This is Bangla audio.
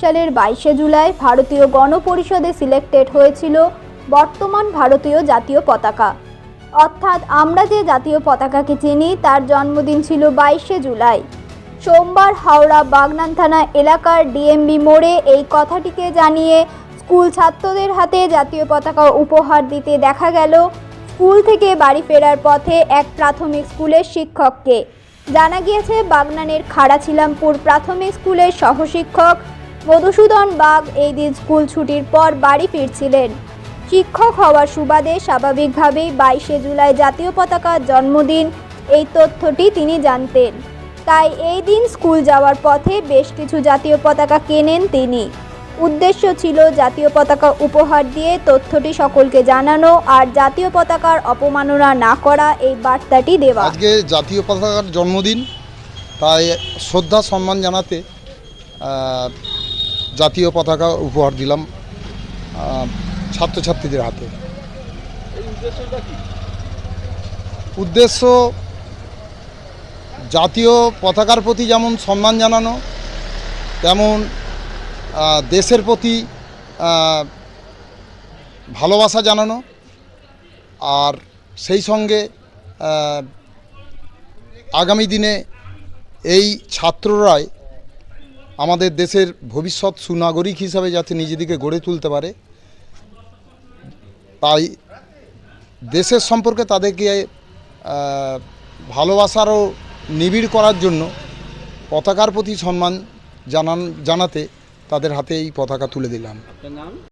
সালের বাইশে জুলাই ভারতীয় গণপরিষদে সিলেক্টেড হয়েছিল বর্তমান ভারতীয় জাতীয় পতাকা। অর্থাৎ আমরা যে জাতীয় পতাকাকে চিনি, তার জন্মদিন ছিল বাইশে জুলাই। সোমবার হাওড়া বাগনান থানা এলাকার ডিএমবি মোড়ে এই কথাটিকে জানিয়ে স্কুল ছাত্রদের হাতে জাতীয় পতাকা উপহার দিতে দেখা গেল। স্কুল থেকে বাড়ি ফেরার পথে এক প্রাথমিক স্কুলের শিক্ষককে। জানা গিয়েছে, বাগনানের খাড়াছিলামপুর প্রাথমিক স্কুলের সহশিক্ষক মধুসূদন বাগ এই দিন স্কুল ছুটির পর বাড়ি ফিরছিলেন। শিক্ষক হওয়ার সুবাদে স্বাভাবিকভাবেই বাইশে জুলাই জাতীয় পতাকার জন্মদিন এই তথ্যটি তিনি জানতেন। তাই এই দিন স্কুল যাওয়ার পথে বেশ কিছু জাতীয় পতাকা কেনেন তিনি। উদ্দেশ্য ছিল জাতীয় পতাকা উপহার দিয়ে তথ্যটি সকলকে জানানো আর জাতীয় পতাকার অপমাননা না করা এই বার্তাটি দেওয়া। আজকে জাতীয় পতাকার জন্মদিন, তাই শ্রদ্ধা, সম্মান জানাতে জাতীয় পতাকা উপহার দিলাম ছাত্রছাত্রীদের হাতে। উদ্দেশ্য জাতীয় পতাকার প্রতি যেমন সম্মান জানানো, তেমন দেশের প্রতি ভালোবাসা জানানো, আর সেই সঙ্গে আগামী দিনে এই ছাত্ররাই আমাদের দেশের ভবিষ্যৎ সুনাগরিক হিসাবে যাতে নিজেদেরকে গড়ে তুলতে পারে, তাই দেশের সম্পর্কে তাদেরকে ভালোবাসারও নিবিড় করার জন্য পতাকার প্রতি সম্মান জানান, জানাতে তাদের হাতে এই পতাকা তুলে দিলাম।